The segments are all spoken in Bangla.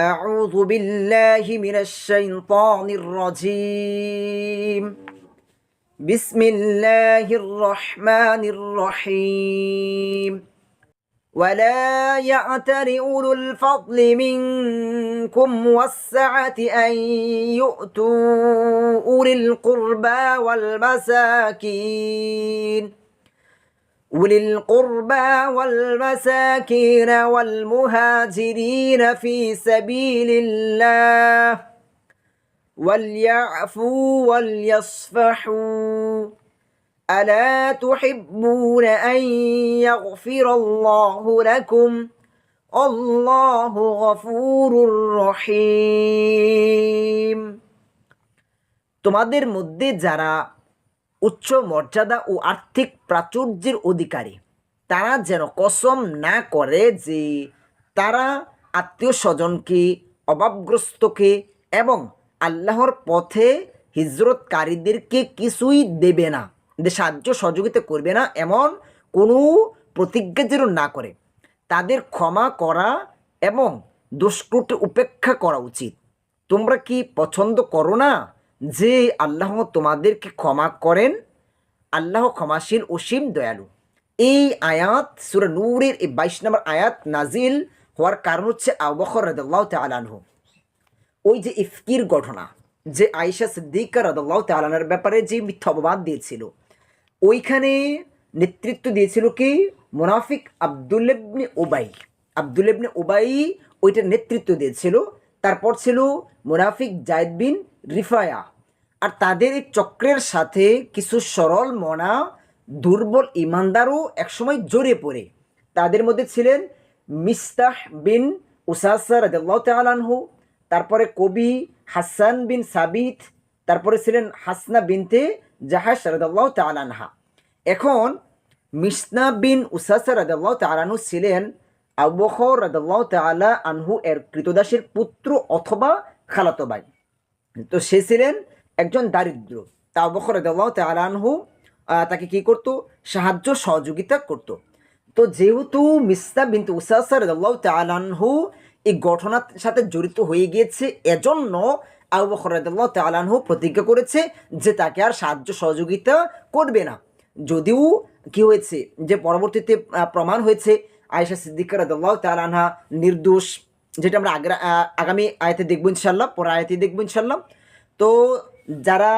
أعوذ بالله من الشيطان الرجيم. بسم الله الرحمن الرحيم. ولا يعتر أولو الفضل منكم والسعة أن يؤتوا أولي القربى والمساكين. أولي القربى والمساكين والمهاجرين في سبيل الله وليعفوا وليصفحوا ألا تحبون أن يغفر الله لكم الله غفور رحيم তোমাদের মধ্যে যারা উচ্চ মর্যাদা ও আর্থিক প্রাচুর্যের অধিকারী। তারা যেন কসম না করে যে তারা আত্মীয় স্বজনকে, অভাবগ্রস্তকে এবং আল্লাহর পথে হিজরতকারীদেরকে কিছুই দেবে না সাহায্য সহযোগিতা করবে না এমন কোনো প্রতিজ্ঞা যেন না করে। তাদের ক্ষমা করা এবং দুষ্কৃতি উপেক্ষা করা উচিত। তোমরা কি পছন্দ করো না? যে আল্লাহ তোমাদেরকে ক্ষমা করেন, আল্লাহ ক্ষমাশীল অসীম দয়ালু। এই আয়াত, সুরা নূরের এই বাইশ নম্বর আয়াত নাজিল হওয়ার কারণ হচ্ছে আবখর রদাল্লাহ তালানহ ওই যে ইফকির ঘটনা, যে আয়েশা সিদ্দিকা রদাল্লাহ তালানের ব্যাপারে যে মিথ্যা অপবাদ দিয়েছিল, ওইখানে নেতৃত্ব দিয়েছিল কি? মুনাফিক আবদুল্লেবনে ওবাই আবদুল্লেবনে ওবাই ওইটার নেতৃত্ব দিয়েছিল। তারপর ছিল মুনাফিক জায়দ বিন রিফায়া। আর তাদের এই চক্রের সাথে কিছু সরল মনা, দুর্বল ইমানদারও একসময় জড়িয়ে পড়ে। তাদের মধ্যে ছিলেন মিস্তাহ বিন উসাসা রাজাল্লাহ তালানহু তারপরে কবি হাসান বিন সাবিত, তারপরে ছিলেন হাসনা বিনতে জাহাস রাজাল্লাহ তালানহা এখন মিসনা বিন উসাসা রাজাল্লাহ তালানহু ছিলেন আবুবকর রাজাল্লাহ তালা আনহু এর কৃতদাসের পুত্র অথবা খালাতো ভাই। তো সে ছিলেন একজন দারিদ্র। তা বখর তালানহু তাকে কি করত? সাহায্য, সহযোগিতা করত। তো যেহেতু মিস্তা বিন্তু উসাসার তালানহু এই ঘটনার সাথে জড়িত হয়ে গিয়েছে, এজন্য আবু বখর তালানহু প্রতিজ্ঞা করেছে যে তাকে আর সাহায্য, সহযোগিতা করবে না। যদিও কি হয়েছে? যে পরবর্তীতে প্রমাণ হয়েছে, আয়েশা সিদ্দিকা রাদুল্লাহ তালানহা নির্দোষ যেটা আমরা আগ্রা আগামী আয়তে দেখব ইনশাল্লাহ পরে আয়তে দেখব ইনশাল্লাহ তো যারা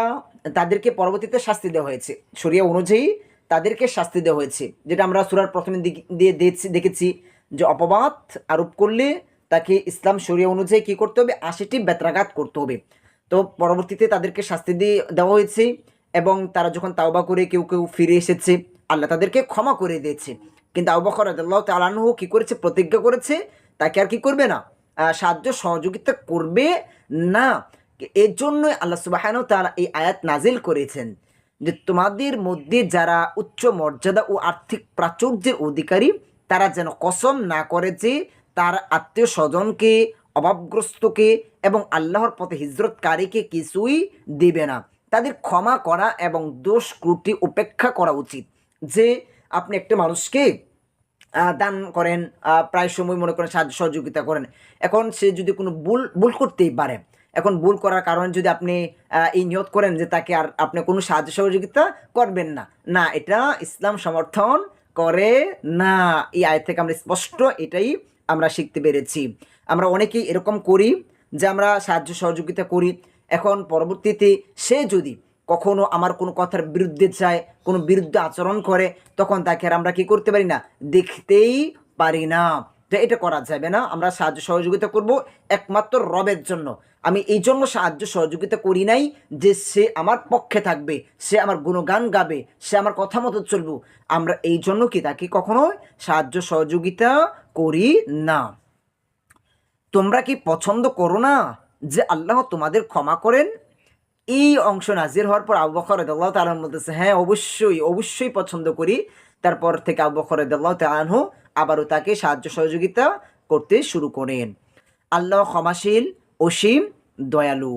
তাদেরকে পরবর্তীতে শাস্তি দেওয়া হয়েছে, শরিয়া অনুযায়ী তাদেরকে শাস্তি দেওয়া হয়েছে, যেটা আমরা সুরার প্রথমে দিয়ে দেখছি, দেখেছি যে অপবাদ আরোপ করলে তাকে ইসলাম শরিয়া অনুযায়ী কী করতে হবে? আশিটি বেত্রাঘাত করতে হবে। তো পরবর্তীতে তাদেরকে শাস্তি দিয়ে দেওয়া হয়েছে এবং তারা যখন তাওবা করে কেউ কেউ ফিরে এসেছে, আল্লাহ তাদেরকে ক্ষমা করে দিয়েছে। কিন্তু আবু আল্লাহ তালানহু কী করেছে? প্রতিজ্ঞা করেছে তাকে আর কি করবে না? সাহায্য সহযোগিতা করবে না। এর জন্যই আল্লাহ সুবাহান তারা এই আয়াত নাজিল করেছেন যে তোমাদের মধ্যে যারা উচ্চ মর্যাদা ও আর্থিক প্রাচুর্যের অধিকারী, তারা যেন কসম না করে যে তার আত্মীয় স্বজনকে, অভাবগ্রস্তকে এবং আল্লাহর পথে হিজরতকারীকে কিছুই দেবে না। তাদের ক্ষমা করা এবং দোষ ক্রুটি উপেক্ষা করা উচিত। যে আপনি একটা মানুষকে দান করেন প্রায় সময় মনে করেন সাহায্য সহযোগিতা করেন। এখন সে যদি কোনো ভুল ভুল করতেই পারে, এখন ভুল করার কারণে যদি আপনি এই নিয়ত করেন যে তাকে আর আপনি কোনো সাহায্য সহযোগিতা করবেন না না, এটা ইসলাম সমর্থন করে না। এই আয় থেকে আমরা স্পষ্ট এটাই আমরা শিখতে পেরেছি। আমরা অনেকেই এরকম করি যে আমরা সাহায্য সহযোগিতা করি। এখন পরবর্তীতে সে যদি কখনো আমার কোনো কথার বিরুদ্ধে যায়, কোনো বিরুদ্ধে আচরণ করে, তখন তাকে আর আমরা কি করতে পারি না? দেখতেই পারি না। তো এটা করা যাবে না। আমরা সাহায্য সহযোগিতা করব একমাত্র রবের জন্য। আমি এই জন্য সাহায্য সহযোগিতা করি নাই যে সে আমার পক্ষে থাকবে, সে আমার গুণগান গাবে, সে আমার কথা মতো চলবো। আমরা এই জন্য কি তাকে কখনো সাহায্য সহযোগিতা করি না। তোমরা কি পছন্দ করো না যে আল্লাহ তোমাদের ক্ষমা করেন? এই অংশ নাজির হওয়ার পর আবু বকর রদাল্লাহ তালন বলতেছে হ্যাঁ অবশ্যই অবশ্যই পছন্দ করি। তারপর থেকে আবু বকর রদাল্লাহ তালানহ আবারও তাকে সাহায্য সহযোগিতা করতে শুরু করেন। আল্লাহ ক্ষমাশীল, অসীম, দয়ালু।